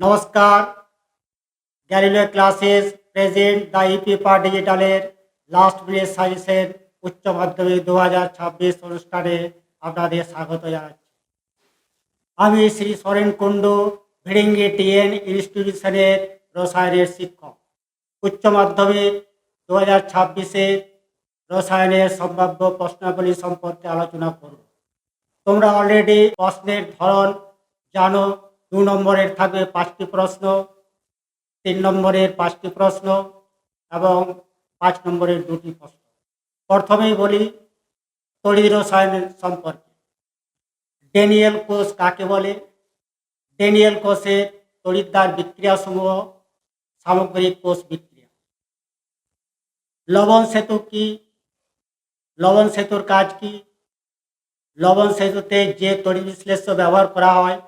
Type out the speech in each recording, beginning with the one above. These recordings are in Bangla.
নমস্কার। Galileo classes present the EP পার ডিজিটালের লাস্ট মিনিট সায়েন্সের উচ্চ মাধ্যমিক দু হাজার ছাব্বিশ অনুষ্ঠানে আপনাদের স্বাগত জানাচ্ছি। আমি শ্রী সরেন কুণ্ডু, ভিড়িঙ্গি টিএন ইনস্টিটিউশনের রসায়নের শিক্ষক। উচ্চ মাধ্যমিক দু হাজার ছাব্বিশে রসায়নের সম্ভাব্য প্রশ্নাবলী সম্পর্কে আলোচনা করব। তোমরা অলরেডি প্রশ্নের ধরন জানো দু নম্বরের থাকবে পাঁচটি প্রশ্ন, তিন নম্বরের পাঁচটি প্রশ্ন এবং পাঁচ নম্বরের দুটি প্রশ্ন। প্রথমেই বলি তড়িৎ রসায়ন সম্পর্কে। ডেনিয়েল কোষ কাকে বলে? ডেনিয়েল কোষের তড়িৎদ্বার বিক্রিয়াসমূহ, সামগ্রিক কোষ বিক্রিয়া। লবণ সেতু কি? লবণ সেতুর কাজ কি? লবণ সেতুতে যে তড়িৎ বিশ্লেষ্য ব্যবহার করা হয়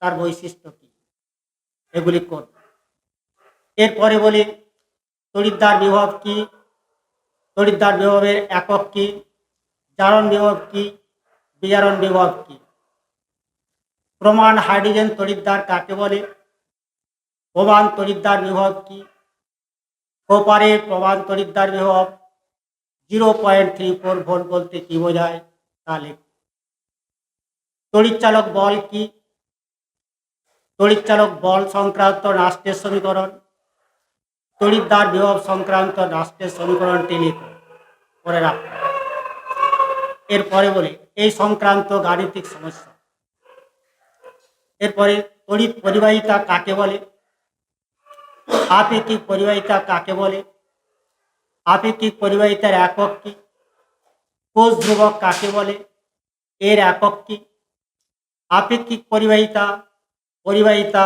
তার বৈশিষ্ট্য কি? এগুলি কোন? এরপরে বলি, তড়িৎদ্বার বিভব কি? তড়িৎদ্বার বিভবের একক কি? জারণ বিভব কি? বিজারণ বিভব কি? প্রমাণ হাইড্রোজেন তড়িৎদ্বার কাকে বলে? প্রমাণ তড়িৎদ্বার বিভব কি? কোপারের প্রমাণ তড়িৎদ্বার বিভব zero point three four volt বলতে কি বোঝায়? তা লেখ। তড়িৎচালক বল কি? তড়িৎচালক বল সংক্রান্ত রাষ্ট্রের সমীকরণ, তড়িৎদ্বার বিভব সংক্রান্ত রাষ্ট্রের সমীকরণটি লিখো করে রাখ। এরপরে বলি, এই সংক্রান্ত গাণিতিক সমস্যা। এরপরে তড়িৎ পরিবাহিতা কাকে বলে? আপেক্ষিক পরিবাহিতা কাকে বলে? আপেক্ষিক পরিবাহিতার একক কি? কোষ ধ্রুবক কাকে বলে? এর একক কি? আপেক্ষিক পরিবাহিতা পরিবাহিতা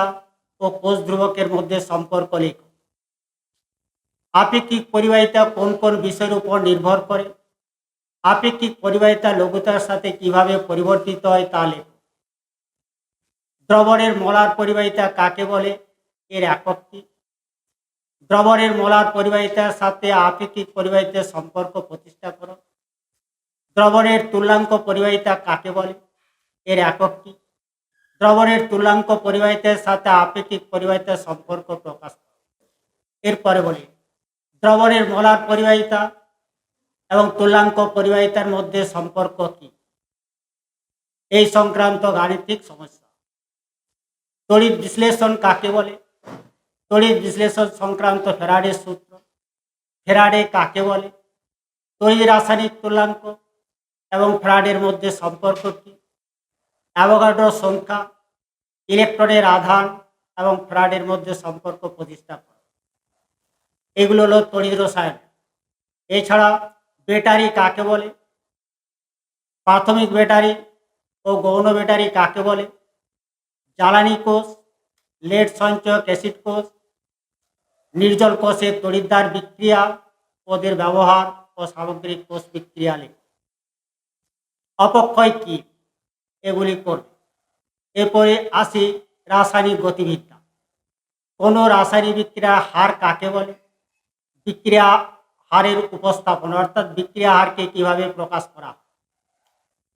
ও কোষ ধ্রুবকের মধ্যে সম্পর্ক লেখ। আপেক্ষিক পরিবাহিতা কোন কোন বিষয়ের উপর নির্ভর করে? আপেক্ষিক পরিবাহিতা লঘুতার সাথে কীভাবে পরিবর্তিত হয় তা লেখ। দ্রবণের মলার পরিবাহিতা কাকে বলে? এর একক কি? দ্রবণের মলার পরিবাহিতার সাথে আপেক্ষিক পরিবাহিতার সম্পর্ক প্রতিষ্ঠা করো। দ্রবণের তুল্যাঙ্ক পরিবাহিতা কাকে বলে? এর একক কি? দ্রবণের তুল্যাঙ্ক পরিবাহিতার সাথে আপেক্ষিক পরিবাহিতার সম্পর্ক প্রকাশ এরপরে বলি, দ্রবণের মলার পরিবাহিতা এবং তুল্যাঙ্ক পরিবাহিতার মধ্যে সম্পর্ক কি? এই সংক্রান্ত গাণিতিক সমস্যা। তড়িৎ বিশ্লেষণ কাকে বলে? তড়িৎ বিশ্লেষণ সংক্রান্ত ফেরাডের সূত্র। ফেরাডে কাকে বলে? তড়িৎ রাসায়নিক তুল্যাঙ্ক এবং ফেরাডের মধ্যে সম্পর্ক কি? অ্যাভোগাড্রো সংখ্যা, ইলেকট্রনের আধান এবং ফ্রাডের মধ্যে সম্পর্ক প্রতিষ্ঠা করে। এগুলো হলো তড়িৎ রসায়ন। এছাড়া ব্যাটারি কাকে বলে? প্রাথমিক ব্যাটারি ও গৌণ ব্যাটারি কাকে বলে? জ্বালানি কোষ, লেড সঞ্চয়ক অ্যাসিড কোষ, নির্জল কোষের তড়িৎদ্বার বিক্রিয়া, ওদের ব্যবহার ও সামগ্রিক কোষ বিক্রিয়া লেখ। অপক্ষয় কি? এগুলি করবে। এরপরে আসি রাসায়নিক গতিবিদ্যা। কোনো রাসায়নিক বিক্রিয়া হার কাকে বলে? বিক্রিয়া হারের উপস্থাপনা, অর্থাৎ বিক্রিয়া হারকে কীভাবে প্রকাশ করা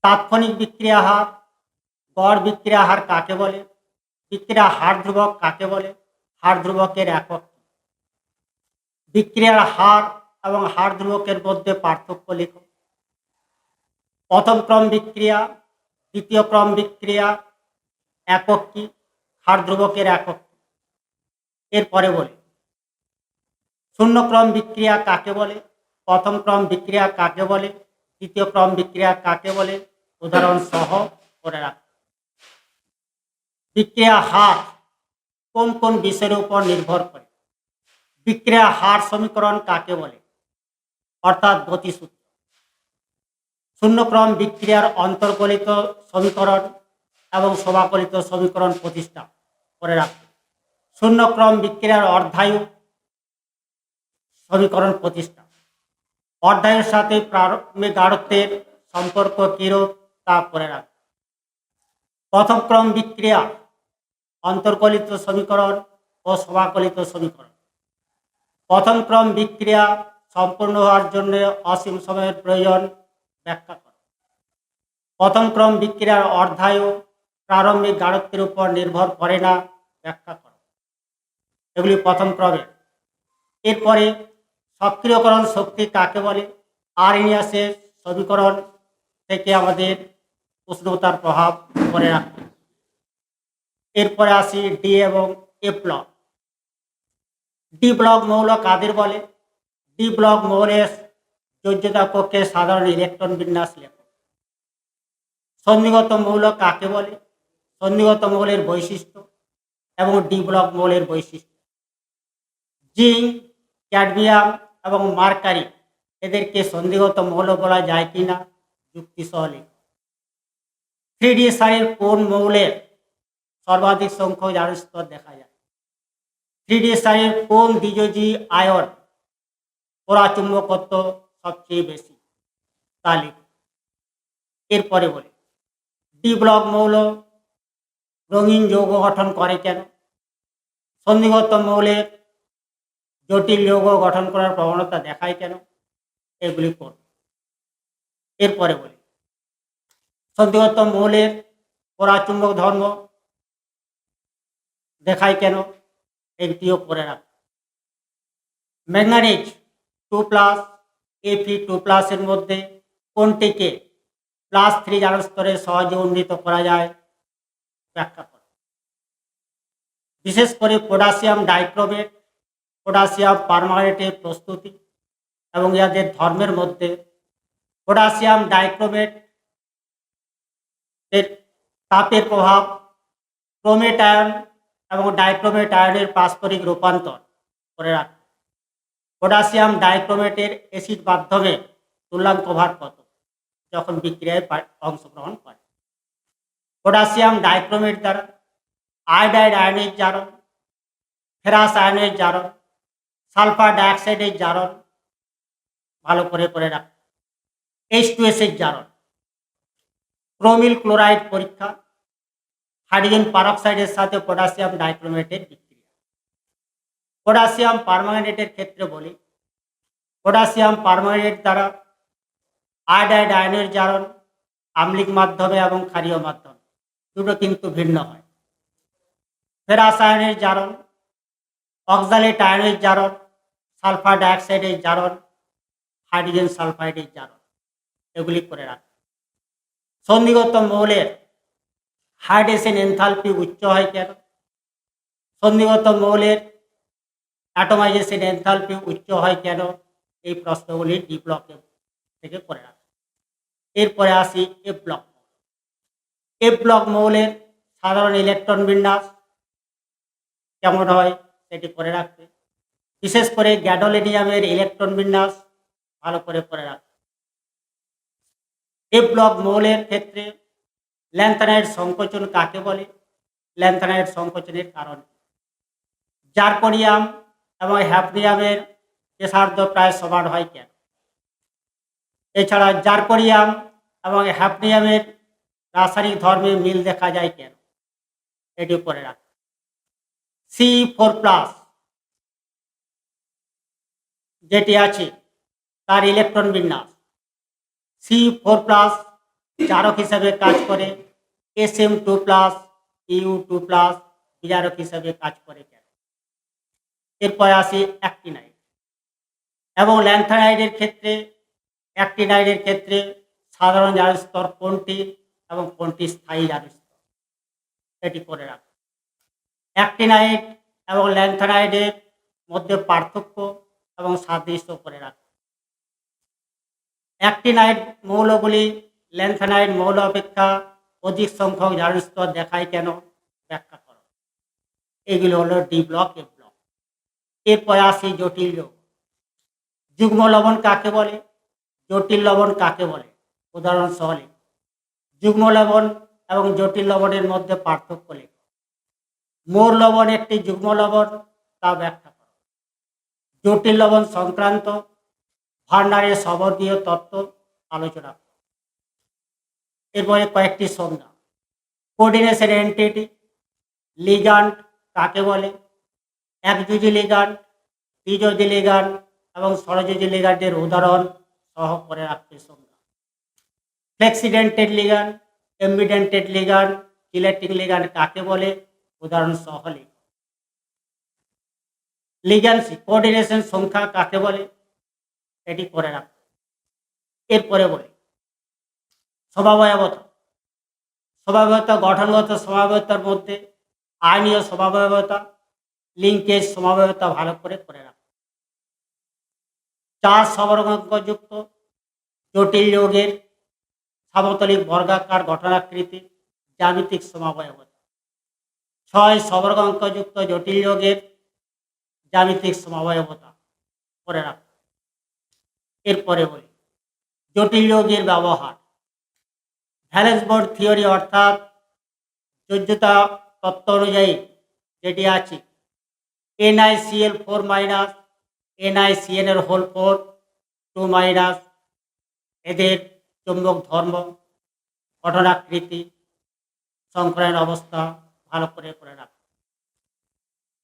তাৎক্ষণিক বিক্রিয়া হার, গড় বিক্রিয়া হার কাকে বলে? বিক্রিয়া হার ধ্রুবক কাকে বলে? হার ধ্রুবকের একক বিক্রিয়ার হার এবং হার ধ্রুবকের মধ্যে পার্থক্য লেখো। প্রথম ক্রম বিক্রিয়া দ্বিতীয় ক্রম বিক্রিয়া একক কি? হার ধ্রুবকের একক কি? এরপরে বলি। শূন্য ক্রম বিক্রিয়া কাকে বলে? প্রথম ক্রম বিক্রিয়া কাকে বলে? দ্বিতীয় ক্রম বিক্রিয়া কাকে বলে? উদাহরণ সহ করে রাখ। বিক্রিয়া হার কোন কোন বিষয়ের উপর নির্ভর করে? বিক্রিয়া হার সমীকরণ কাকে বলে? অর্থাৎ গতিসূত্র। শূন্যক্রম বিক্রিয়ার অন্তর্গলিত সমীকরণ এবং সমাকলিত সমীকরণ প্রতিষ্ঠা করে রাখবে শূন্যক্রম বিক্রিয়ার অর্ধায়ু সমীকরণ প্রতিষ্ঠা। অর্ধায়ুর সাথে প্রারম্ভিক গাঢ়ত্বের সম্পর্ক কিরূপ তা করে রাখবে প্রথম ক্রম বিক্রিয়া অন্তর্কলিত সমীকরণ ও সমাকলিত সমীকরণ। প্রথম ক্রম বিক্রিয়া সম্পূর্ণ হওয়ার জন্য অসীম সময়ের প্রয়োজন ব্যাখ্যা করো। প্রথম ক্রম বিক্রিয়ার অর্ধায়ু প্রারম্ভিক গাঢ়ত্বের উপর নির্ভর করে না, ব্যাখ্যা করো। এগুলি প্রথম প্রবেশ এরপরে সক্রিয়করণ শক্তি কাকে বলে? আরএনএসের সমীকরণ থেকে আমাদের উষ্ণতার প্রভাব করে রাখবে এরপরে আসি ডি এবং এ ব্লক। ডি ব্লক মৌল কাদের বলে? ডি ব্লক মৌলের যোজ্যতা কক্ষে সাধারণ ইলেকট্রন বিন্যাস লেখ। সন্ধিগত মৌল কাকে বলে? সন্ধিগত মৌলের বৈশিষ্ট্য এবং ডি ব্লক মৌলের বৈশিষ্ট্য। জিঙ্ক ক্যাডমিয়াম এবং মার্কারি এদেরকে সন্ধিগত মৌল বলা যায় কিনা যুক্তি সহ থ্রি ডি সারির কোন মৌলের সর্বাধিক সংখ্যক জারণ স্তর দেখা যায়? থ্রি ডি সারির কোন দ্বিযোজী আয়ন পরাচুম্বকত্ব সবচেয়ে বেশি। তা লিখুন এরপরে বলি ডি ব্লক মৌল রঙিন যৌগ গঠন করে কেন? সন্নিগত মৌলের জটিল যৌগ গঠন করার প্রবণতা দেখায় কেন? এগুলি করব এরপরে বলি সন্দিগত মৌলের পরাচুম্বক ধর্ম দেখায় কেন? একটিও করে রাখ। ম্যাঙ্গানিজ টু প্লাস এফি টু প্লাসের মধ্যে কোনটিকে প্লাস থ্রি জারণ স্তরে সহজে উন্নীত করা যায়? ব্যাখ্যা করো। বিশেষ করে পটাশিয়াম ডাইক্রোমেট, পটাশিয়াম পারমানেটের প্রস্তুতি এবং ইয়াদের ধর্মের মধ্যে পটাশিয়াম ডাইক্রোমেট এর তাপের প্রভাব, ক্রোমেট আয়ন এবং ডাইক্রোমেট আয়নের পারস্পরিক রূপান্তর করে রাখে। পটাশিয়াম ডাইক্রোমেটের অ্যাসিড মাধ্যমে তুল্যাঙ্ক ভার কত? যখন বিক্রিয়ায় অংশগ্রহণ করে। পটাশিয়াম ডাইক্রোমেট দ্বারা আয়োডাইড আয়নের জারণ, ফেরাস আয়নের জারণ, সালফার ডাইঅক্সাইডের জারণ, ভালো করে করে রাখ। এইচ টু এস এর জারণ। ক্রোমিল ক্লোরাইড পরীক্ষা, হাইড্রোজেন পারক্সাইডের সাথে পটাশিয়াম ডাইক্রোমেটের পটাশিয়াম পারমাঙ্গানেটের ক্ষেত্রে বলি, পটাশিয়াম পারমাঙ্গানেট দ্বারা আয়োডাইড আয়নের জারণ, আম্লিক মাধ্যমে এবং ক্ষারীয় মাধ্যমে, দুটো কিন্তু ভিন্ন হয়। ফেরাস আয়নের জারণ, অক্সালেট আয়নের জারণ, সালফার ডাইঅক্সাইডের জারণ, হাইড্রোজেন সালফাইডের জারণ, এগুলি করে রাখে। সন্ধিগত মৌলের হাইড্রেশন এনথালপি উচ্চ হয় কেন? সন্ধিগত মৌলের অ্যাটোমাইজেশন এনথালপি উচ্চ হয় কেন? এই প্রশ্নগুলি ডি ব্লকে থেকে করে রাখে। এরপরে আসি এফ ব্লক এফ ব্লক মৌলের সাধারণ ইলেকট্রন বিন্যাস কেমন হয় সেটি করে রাখবে। বিশেষ করে গ্যাডোলেনিয়ামের ইলেকট্রন বিন্যাস ভালো করে করে রাখবে। এ ব্লক মৌলের ক্ষেত্রে ল্যান্থানাইড সংকোচন কাকে বলে? ল্যান্থানাইড সংকোচনের কারণ? জার্কোনিয়াম এবং হ্যাপনিয়ামের পেশার্ধ প্রায় সমান হয় কেন? এছাড়া জার্কোনিয়াম এবং হ্যাপনিয়ামের রাসায়নিক ধর্মে মিল দেখা যায় কেন? এটি করে রাখ। সি ফোর প্লাস, যেটি আছে তার ইলেকট্রন বিন্যাস। সি ফোর প্লাস চারক হিসাবে কাজ করে, S M two plus U two plus বিজারক হিসাবে কাজ করে কেন? এরপরে আসি অ্যাক্টিনাইড এবং ল্যান্থানাইডের ক্ষেত্রে অ্যাক্টিনাইডের ক্ষেত্রে সাধারণ জারণ স্তর কোনটি এবং কোনটি স্থায়ী জারণ স্তর? এটি করে রাখ। অ্যাক্টিনাইড এবং ল্যান্থানাইডের মধ্যে পার্থক্য এবং সাদৃশ্য করে রাখ। অ্যাক্টিনাইড মৌলগুলি ল্যান্থানাইড মৌল অপেক্ষা অধিক সংখ্যক জারণ স্তর দেখায় কেন? ব্যাখ্যা করো। এগুলো হলো ডি ব্লক এ ব্লক এরপরে আসি জটিল যৌগ যুগ্ম লবণ কাকে বলে? জটিল লবণ কাকে বলে? উদাহরণ সহ লেখ যুগ্ম লবণ এবং জটিল লবণের মধ্যে পার্থক্য লেখ। মোর লবণ একটি যুগ্ম লবণ তা ব্যাখ্যা করো। জটিল লবণ সংক্রান্ত ভান্ডারের সবর্গীয় তত্ত্ব আলোচনা এরপরে কয়েকটি সংজ্ঞা। কোঅর্ডিনেশন এন্টিটি লিগান্ড কাকে বলে? একযোজি লিগান্ড দ্বিযোজি লিগান্ড এবং ষড়যোজি লিগান্ডের উদাহরণ সহ করে রাখতে সংজ্ঞা ফ্লেক্সিডেন্টেড লিগান এমবিডেন্টেড লিগান ইলেকট্রিক লিগান কাকে বলে? উদাহরণ সহ লিখ। লিগ্যান্সি কোঅর্ডিনেশন সংখ্যা কাকে বলে? এটি করে রাখ। এরপরে বলি, স্বভাবয়বতা। স্বভাবতা গঠনগত স্বভাবতার মধ্যে আইনীয় স্বভাবয়বতা লিঙ্কেজ স্বভাবয়তা ভালো করে করে রাখ। চার সবরঙ্গযুক্ত জটিল যোগের সামতলিক বর্গাকার ঘটনাকৃতি জ্যামিতিক সমাবয়বতা ছয় সবর্গাঙ্কযুক্ত জটিল যোগের জ্যামিতিক সমাবয়বতা করে রাখ। এরপরে বলি, জটিল যোগের ব্যবহার। ভ্যালেন্স বোর্ড থিওরি অর্থাৎ যোগ্যতা তত্ত্ব অনুযায়ী যেটি আছে এনআইসিএল ফোর মাইনাস, এনআইসিএন এর হোল ফোর, টু মাইনাস, এদের চুম্বক ধর্ম, ঘটনাকৃতি, সংকলন অবস্থা ভালো করে করে রাখ।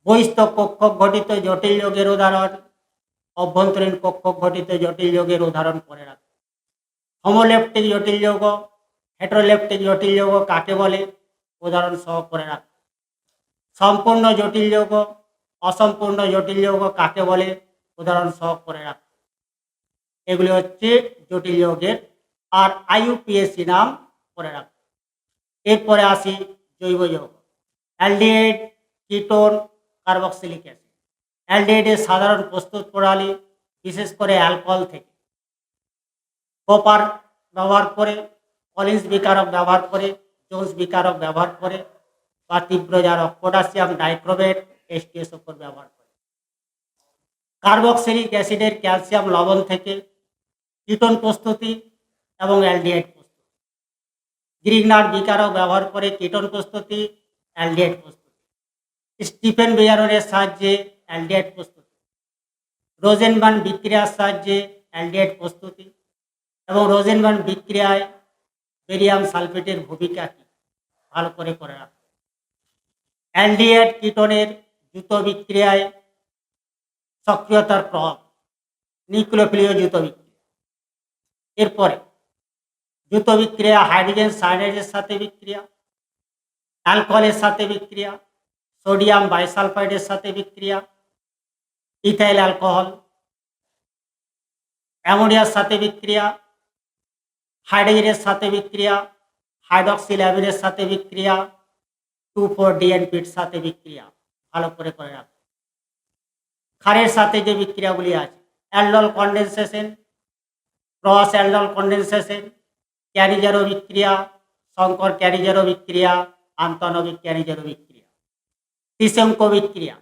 বহিস্থ কক্ষ ঘটিত জটিল যোগের উদাহরণ, অভ্যন্তরীণ কক্ষ ঘটিত জটিল যোগের উদাহরণ করে রাখ। হোমোলেপটিক জটিল যোগ, হেট্রোলেপটিক জটিল যোগ কাকে বলে? উদাহরণ সহ করে রাখ। সম্পূর্ণ জটিল যোগ অসম্পূর্ণ, জটিল যোগ কাকে বলে? উদাহরণ সহ করে রাখ। এগুলি হচ্ছে জটিল যোগের আর আইইউপিএসসি নাম করে রাখ। এরপরে আসি জৈব যৌগ। Aldehyde, ketone, carboxylic acid. অ্যালডিহাইডের সাধারণ প্রস্তুত প্রণালী, বিশেষ করে অ্যালকোহল থেকে। কপার ব্যবহার করে, কলিন্স বিকারক ব্যবহার করে, জোন্স বিকারক ব্যবহার করে, বা তীব্র জারক পটাশিয়াম ডাইক্রোমেট এসটিএস ওপর ব্যবহার করে। কার্বক্সিলিক অ্যাসিডের ক্যালসিয়াম লবণ থেকে কিটোন প্রস্তুতি এবং অ্যালডিহাইড প্রস্তুতি। গ্রিগনার বিকারক ব্যবহার করে কিটোন প্রস্তুতি, অ্যালডিহাইড প্রস্তুতি। স্টিফেন বেয়ারের সাহায্যে অ্যালডিহাইড প্রস্তুতি। রোজেনবান বিক্রিয়ার সাহায্যে অ্যালডিহাইড প্রস্তুতি এবং রোজেনবান বিক্রিয়ায় বেরিয়াম সালফেটের ভূমিকা কি? ভালো করে করে রাখো। অ্যালডিহাইড কিটোনের দ্রুত বিক্রিয়ায় সক্রিয়তার প্রভাব, নিউক্লিওফিলীয় দ্রুত বিক্রিয়া এরপরে দ্রুত বিক্রিয়া হাইড্রোজেন সাইনাইডের সাথে বিক্রিয়া, অ্যালকোহলের সাথে বিক্রিয়া, সোডিয়াম বাইসালফাইডের সাথে বিক্রিয়া, ইথাইল অ্যালকোহল, অ্যামোনিয়ার সাথে বিক্রিয়া, হাইড্রোজেনের সাথে বিক্রিয়া, হাইড্রক্সিল অ্যামিনের সাথে বিক্রিয়া, টু ফোর ডিএনপির সাথে বিক্রিয়া। ভালো করে করে রাখো। ক্ষারের সাথে যে বিক্রিয়াগুলি আছে, aldol condensation cross aldol condensation Cannizzaro বিক্রিয়া, শঙ্কর ক্যারিজারো বিক্রিয়া, আন্তনবিক ক্যারিজারো বিক্রিয়া ত্রিশঙ্ক বিক্রিয়া।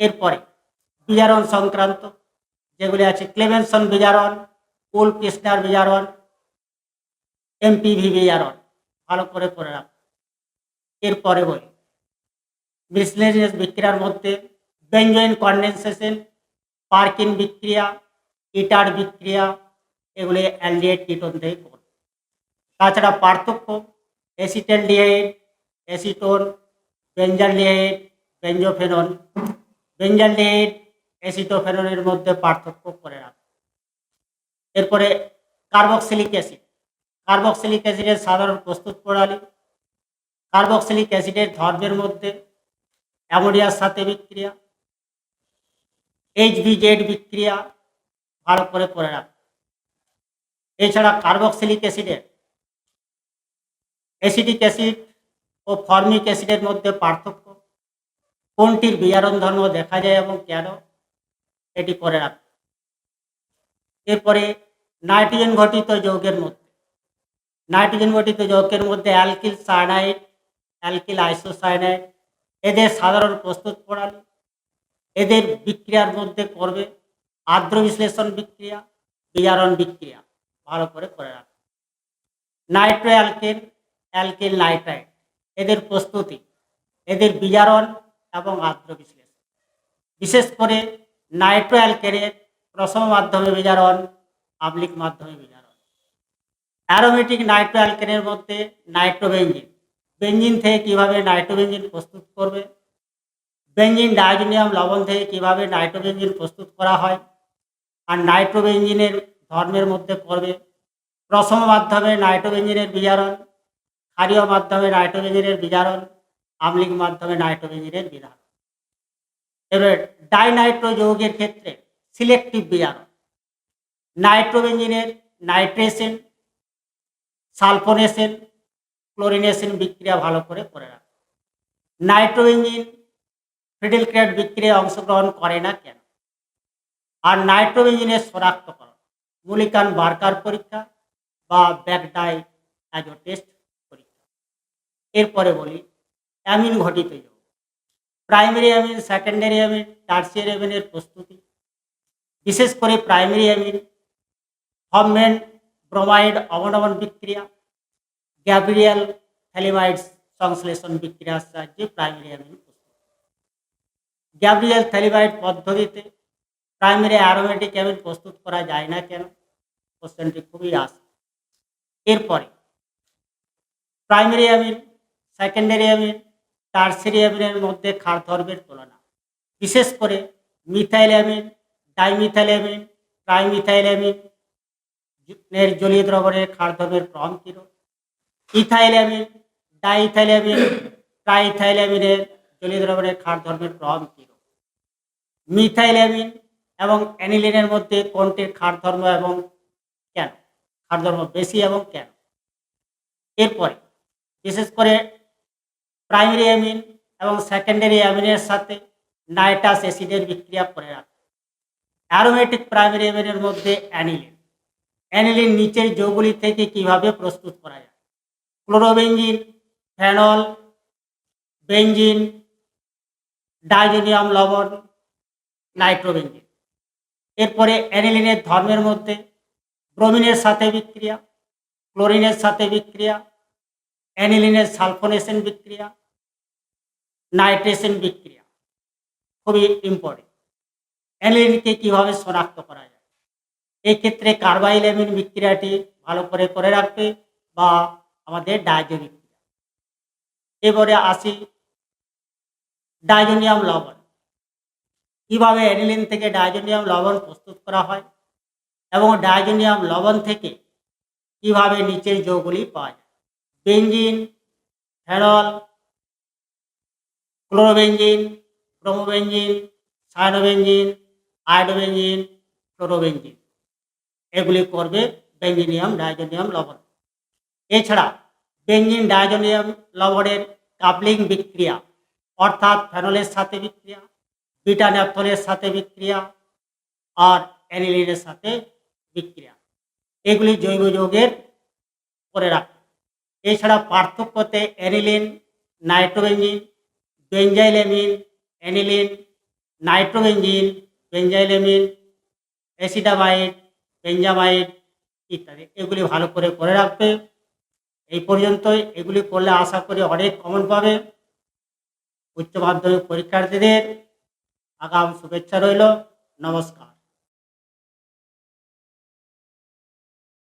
এরপরে বিজারণ সংক্রান্ত যেগুলি আছে, ক্লেমেনসন বিজারণ, কুল কৃষ্ণার বিজারণ, এমপিভি বিজারণ, ভালো করে করে রাখো। এরপরে বলি মিসলেনিয়াস বিক্রিয়ার মধ্যে বেঞ্জয়েন কন্ডেনসেশন পার্কিন বিক্রিয়া ইটার বিক্রিয়া, এগুলি অ্যালডিহাইড কিটোন থেকে করবে। তাছাড়া পার্থক্য acetaldehyde acetone benzal benzaldehyde benzophenone benzaldehyde অ্যাসিটোফেননের মধ্যে পার্থক্য করে রাখে এরপরে কার্বক্সিলিক অ্যাসিড কার্বক্সিলিক অ্যাসিডের সাধারণ প্রস্তুত প্রণালী। কার্বক্সিলিক অ্যাসিডের ধর্মের মধ্যে অ্যামোনিয়ার সাথে বিক্রিয়া এইচবিজেড বিক্রিয়া, ভালো করে করে রাখ এছাড়া কার্বক্সিলিক অ্যাসিডের অ্যাসিডিক অ্যাসিড ও ফর্মিক অ্যাসিডের মধ্যে পার্থক্য, কোনটির বিজারণ ধর্ম দেখা যায় এবং কেন, এটি করে রাখ এরপরে নাইট্রোজেন ঘটিত যৌগের মধ্যে, নাইট্রোজেন ঘটিত যৌগের মধ্যে অ্যালকিল সায়ানাইড, অ্যালকিল আইসোসায়ানাইড এদের সাধারণ প্রস্তুত প্রণালী, এদের বিক্রিয়ার মধ্যে করবে আর্দ্র বিশ্লেষণ বিক্রিয়া, বিজারণ বিক্রিয়া। ভালো করে করে রাখবে নাইট্রো অ্যালকেন অ্যালকেন নাইট্রাইট এদের প্রস্তুতি, এদের বিজারণ এবং আর্দ্র বিশ্লেষণ। বিশেষ করে নাইট্রো অ্যালকেনের প্রসম মাধ্যমে বিজারণ আবলিক মাধ্যমে বিজারণ। অ্যারোমেটিক নাইট্রো অ্যালকেনের মধ্যে নাইট্রোবেঞ্জিন বেঞ্জিন থেকে কীভাবে নাইট্রোবেঞ্জিন প্রস্তুত করবে? বেঞ্জিন ডায়োজনিয়াম লবণ থেকে কীভাবে নাইট্রোবেঞ্জিন প্রস্তুত করা হয়? আর নাইট্রোবেঞ্জিনের ধর্মের মধ্যে করবে প্রথম মাধ্যমে নাইট্রোবেঞ্জিনের বিজারণ, ক্ষারীয় মাধ্যমে নাইট্রোবেঞ্জিনের বিজারণ, আম্লিক মাধ্যমে নাইট্রোবেঞ্জিনের বিজারণ। এবারে ডাইনাইট্রো যৌগের ক্ষেত্রে সিলেক্টিভ বিজারণ। নাইট্রোবেঞ্জিনের নাইট্রেশন, সালফোনেশন ক্লোরিনেশন বিক্রিয়া ভালো করে করে রাখে। নাইট্রোবেঞ্জিন ফ্রিডেলক্রেট বিক্রিয়ায় অংশগ্রহণ করে না কেন? আর নাইট্রোবেঞ্জিনের শনাক্তকরণ মূলিকান বার্কার পরীক্ষা বা ব্যাকডাই অ্যাজো টেস্ট পরীক্ষা। এরপরে বলি, অ্যামিন ঘটিত যৌগ primary amine, secondary amine, tertiary অ্যামিনের প্রস্তুতি। বিশেষ করে প্রাইমারি অ্যামিন ফর্মেন ব্রোমাইড অবনমন বিক্রিয়া গ্যাব্রিয়াল থ্যালিমাইডস সংশ্লেষণ বিক্রিয়ার সাহায্যে প্রাইমারি অ্যামিন গ্যাব্রিয়াল থ্যালিমাইড পদ্ধতিতে প্রাইমারি অ্যারোমেটিক অ্যামিন প্রস্তুত করা যায় না কেন? কোশ্চেনটি খুবই আসে এরপরে primary amine secondary amine tertiary অ্যামিনের মধ্যে ক্ষার ধর্মের তুলনা। বিশেষ করে methyl amine dimethyl amine trimethyl amine এর জলীয় দ্রবণের ক্ষার ধর্মের ক্রম কিরূপ ইথাইল অ্যামিন ডাইথাইল জলীয় দ্রবণের ক্ষার ধর্মের ক্রম কিরূপ মিথাইল এবং অ্যানিলিনের মধ্যে কোনটির ক্ষার ধর্ম এবং কেন? ক্ষার ধর্ম বেশি এবং কেন? এরপরে, বিশেষ করে প্রাইমারি অ্যামিন এবং সেকেন্ডারি অ্যামিনের সাথে নাইট্রাস অ্যাসিডের বিক্রিয়া করে রাখে। অ্যারোমেটিক প্রাইমারি অ্যামিনের মধ্যে অ্যানিলিন। অ্যানিলিন নিচের যৌগুলি থেকে কীভাবে প্রস্তুত করা যায়? ক্লোরোবেঞ্জিন, ফেনল, বেঞ্জিন, ডাইজোনিয়াম লবণ, নাইট্রোবেঞ্জিন। এরপরে অ্যানিলিনের ধর্মের মধ্যে ব্রোমিনের সাথে বিক্রিয়া, ক্লোরিনের সাথে বিক্রিয়া, অ্যানিলিনের সালফোনেশন বিক্রিয়া, নাইট্রেশন বিক্রিয়া। খুবই ইম্পর্টেন্ট অ্যানিলিনকে কীভাবে শনাক্ত করা যায়? এক্ষেত্রে ক্ষেত্রে কার্বাইল অ্যামিন বিক্রিয়াটি ভালো করে করে রাখবে বা আমাদের বিক্রিয়া এবারে আসি ডাইজোনিয়াম লবণ। কীভাবে অ্যানিলিন থেকে ডাইজোনিয়াম লবণ প্রস্তুত করা হয় এবং ডাইজোনিয়াম লবণ থেকে কীভাবে নিচের যৌগগুলি পাওয়া যায়? Benzene, phenol, chlorobenzene bromobenzene cyanobenzene iodobenzene, chlorobenzene. এগুলি করবে বেঞ্জিনিয়াম, ডাইজোনিয়াম লবণ। এছাড়া বেঞ্জিন ডাইজোনিয়াম লবণের কাপলিং বিক্রিয়া, অর্থাৎ ফেনলের সাথে বিক্রিয়া বিটা ন্যাপথলের সাথে বিক্রিয়া আর অ্যানিলিনের সাথে বিক্রিয়া। এগুলি জৈব যৌগের করে রাখে। এছাড়া পার্থক্যতে aniline, nitrobenzene, benzylamine, aniline, nitrobenzene, benzylamine acetamide benzamide ইত্যাদি। এগুলি ভালো করে করে রাখবে। এই পর্যন্তই। এগুলি করলে আশা করি অনেক কমন পাবে। উচ্চ মাধ্যমিক পরীক্ষার্থীদের আগাম শুভেচ্ছা রইল। নমস্কার।